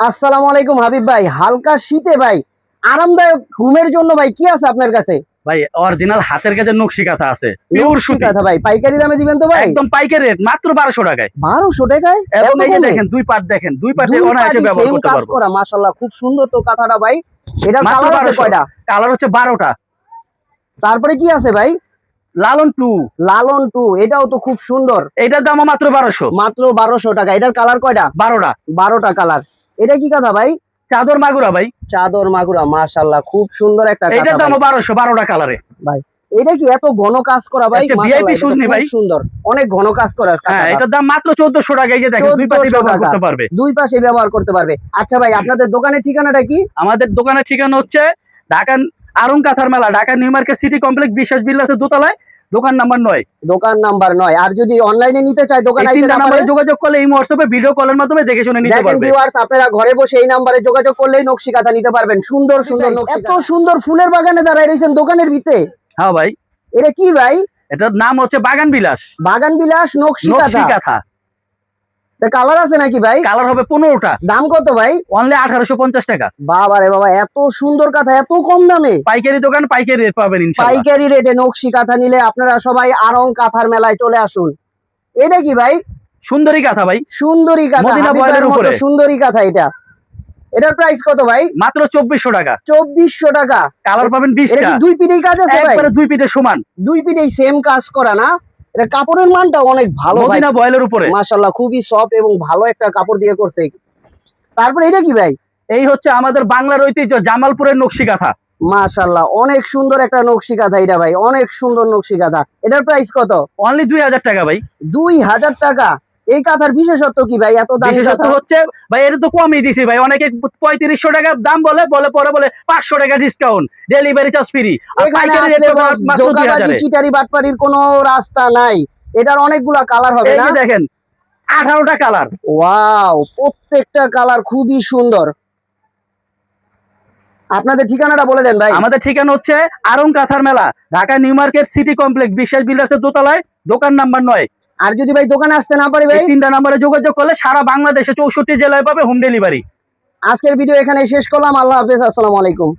আসসালামু আলাইকুম হাবিব ভাই। হালকা শীতে ভাই আরামদায়ক ঘুমের জন্য ভাই কি আছে আপনার কাছে? ভাই অরিজিনাল হাতের কাছে নকশি কাঁথা আছে পিওর সুতি কাঁথা ভাই পাইকারি দামে দিবেন তো ভাই? একদম পাইকারি রেট মাত্র টাকায়। টাকায়? এবং এই যে দেখেন দুই পাট দেখেন দুই পাটে দুই অনায়াসে ব্যবহার করতে পারব। করা মাশাআল্লাহ খুব সুন্দর তো কাঁথাটা ভাই। এটা কালার আছে কয়টা? কালার হচ্ছে বারোটা। তারপরে কি আছে ভাই? লালন টু। লালন টু এটাও তো খুব সুন্দর। এটার দাম মাত্র বারোশো। মাত্র বারোশো টাকা। এটার কালার কয়টা? বারোটা। বারোটা কালার এটা কি কথা ভাই? চাদর মাগুরা ভাই। চাদর মাগুরা মাশাআল্লাহ খুব সুন্দর একটা কাঁথা দাম ভাই। বারোশো বারোটা কালারে। এটা কি এত ঘন কাজ করা ভাই? এটা তো সুজনি ভাই। সুন্দর অনেক ঘন কাজ করা হ্যাঁ। এটার দাম মাত্র চোদ্দশো টাকা এই যে দেখেন দুই 1400 ব্যবহার করতে পারবে। দুই পাশে ব্যবহার করতে পারবে। আচ্ছা ভাই আপনাদের দোকানের ঠিকানাটা কি? আমাদের দোকানের ঠিকানা হচ্ছে ঢাকা আরং কাঁথার মেলা Dhaka new market city complex Biswas বিল্লাসের দোতলায়। দোকান নাম্বার নয়। দোকান নাম্বার নয়। আর যদি অনলাইনে নিতে চাই দোকান আইতে তিনটা না নাম্বারে যোগাযোগ করলে এই হোয়াটসঅ্যাপে ভিডিও কলের মাধ্যমে দেখে শুনে নিতে দেখেন পারবে। ভিউয়ার্স আপনারা ঘরে বসে এই নাম্বারে যোগাযোগ করলেই নকশি কাঁথা নিতে পারবেন। সুন্দর সুন্দর নকশি এত সুন্দর ফুলের বাগানে দাঁড়ায় রয়েছেন দোকানের ভিতরে হ্যাঁ ভাই। এটা কি ভাই? এটার নাম হচ্ছে বাগান বিলাস। বাগান বিলাস নকশি কাঁথা। কালার আছে নাকি ভাই? কালার হবে পনেরোটা। দাম কত ভাই? অনলি আঠারোশো পঞ্চাশ টাকা। বাবা রে বাবা এত সুন্দর কাঁথা এত কম দামে? পাইকারি দোকান পাইকারি রেট পাবেন পাইকারি রেটে নকশি কাঁথা নিলে আপনারা সবাই আরং কাঁথার মেলায় চলে আসুন। এটা কি ভাই? সুন্দরী কাঁথা ভাই। সুন্দরী কাঁথা। সুন্দরী কাঁথা এটা। এটার প্রাইস কত ভাই? মাত্র চব্বিশশো টাকা। চব্বিশশো টাকা। কালার পাবেন এটা দুই পিঠেই কাজ আছে দুই পিঠে সমান। দুই পিঠেই সেম কাজ করা না? এটা কাপড়ের মানটা অনেক ভালো ভাই। মদিনা বয়েলের উপরে। মাশাল্লাহ খুবই সফট এবং ভালো একটা কাপড় দিয়ে করছে। তারপর এটা কি ভাই? এই হচ্ছে আমাদের বাংলার ঐতিহ্য জামালপুরের নকশি কাঁথা মাশাআল্লাহ অনেক সুন্দর একটা নকশি কাঁথা এটা ভাই অনেক সুন্দর নকশি কাঁথা এটার প্রাইস কত? অনলি দুই হাজার টাকা ভাই। দুই হাজার টাকা। এই কাঁথার বিশেষত্ব কি ভাই? এত দামি হচ্ছে ভাই এটা তো কমই দিছি ভাই। অনেকে পঁয়ত্রিশশো টাকার দাম বলে বলে পরে বলে পাঁচশো টাকা ডিসকাউন্ট ডেলিভারি চার্জ ফ্রি চিটারি বাটপাড়ির কোনো রাস্তা নাই। এটার অনেকগুলা কালার হবে না? দেখেন আঠারোটা কালার ওয়াও প্রত্যেকটা কালার খুবই সুন্দর। আপনাদের ঠিকানাটা বলে দেন ভাই। আমাদের ঠিকানা হচ্ছে আরং কাঁথার মেলা Dhaka new market city complex Biswas বিল্ডার্সের দোতলায় দোকান নাম্বার নয়। আর যদি ভাই দোকানে আসতে না পারি ভাই তিনটা নাম্বারে যোগাযোগ করলে সারা বাংলাদেশে চৌষট্টি জেলায় পাবে হোম ডেলিভারি। আজকের ভিডিও এখানে শেষ করলাম। আল্লাহ হাফেজ আসসালামু আলাইকুম।